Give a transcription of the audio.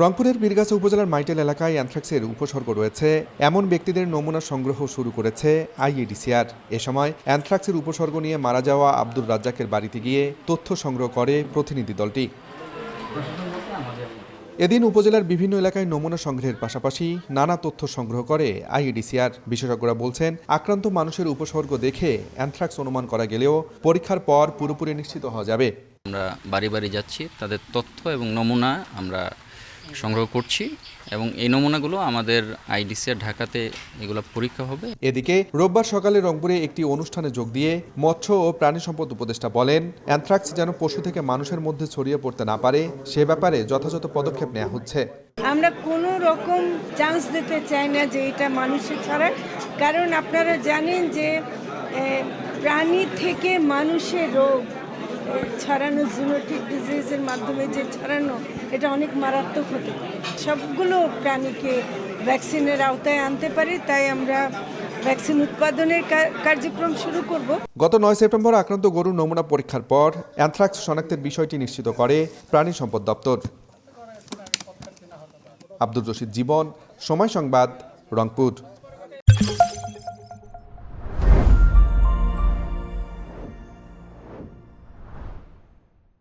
রংপুরের বীরগাছা উপজেলার মাইটেল এলাকায় অ্যানথ্রাক্সের উপসর্গ রয়েছে। এমন ব্যক্তিদের নমুনা সংগ্রহ শুরু করেছে আইএডিসিআর এ সময় অ্যানথ্রাক্সের উপসর্গ নিয়ে মারা যাওয়া আব্দুর রাজ্জাকের বাড়িতে গিয়ে তথ্য সংগ্রহ করে প্রতিনিধি দলটি। এদিন উপজেলার বিভিন্ন এলাকায় নমুনা সংগ্রহের পাশাপাশি নানা তথ্য সংগ্রহ করে আইএডিসিআর বিশেষজ্ঞরা বলছেন, আক্রান্ত মানুষের উপসর্গ দেখে অ্যানথ্রাক্স অনুমান করা গেলেও পরীক্ষার পর পুরোপুরি নিশ্চিত হওয়া যাবে। আমরা বাড়ি বাড়ি যাচ্ছি, তাদের তথ্য এবং নমুনা আমরা সংগ্রহ করছি এবং এই নমুনাগুলো আমাদের আইডিসিআর ঢাকাতে এগুলো পরীক্ষা হবে। এদিকে রোববার সকালে রংপুরে একটি অনুষ্ঠানে যোগ দিয়ে মৎস্য ও প্রাণী সম্পদ উপদেষ্টা বলেন অ্যানথ্রাক্স যেন পশু থেকে মানুষের মধ্যে ছড়িয়ে পড়তে না পারে সে ব্যাপারে যথাযথ পদক্ষেপ নেওয়া হচ্ছে। আমরা কোনো রকম চান্স দিতে চাই না যে এটা মানুষের ছড়ায় কারণ আপনারা জানেন যে প্রাণী থেকে মানুষের রোগ ছড়ানো জুনোটিক ডিজিজের মাধ্যমে যে ছড়ানো, এটা অনেক মারাত্মক হতে সবগুলো প্রাণীকে ভ্যাকসিনের আওতায় আনতে পারি, তাই আমরা ভ্যাকসিন উৎপাদনের কার্যক্রম শুরু করব। গত নয় সেপ্টেম্বর আক্রান্ত গরুর নমুনা পরীক্ষার পর অ্যানথ্রাক্স শনাক্তের বিষয়টি নিশ্চিত করে প্রাণী সম্পদ দপ্তর। আব্দুর রশিদ জীবন, সময় সংবাদ, রংপুর।